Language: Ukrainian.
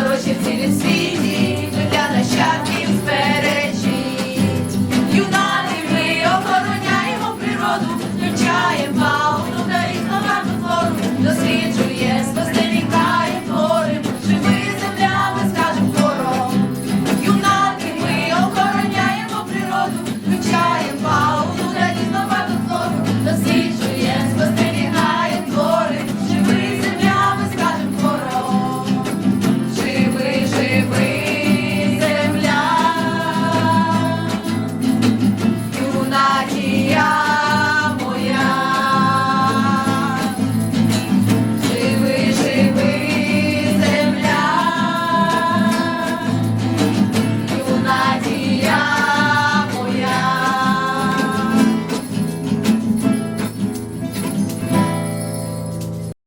найдорожчі в цілім світі, для нащадків збережіть. Юнати ми охороняємо природу, вивчаємо фауну та різноманітну флору, досліджує, спостерігає, творим, живи земля, ми скажем хором. Юнати ми охороняємо природу, включаємо.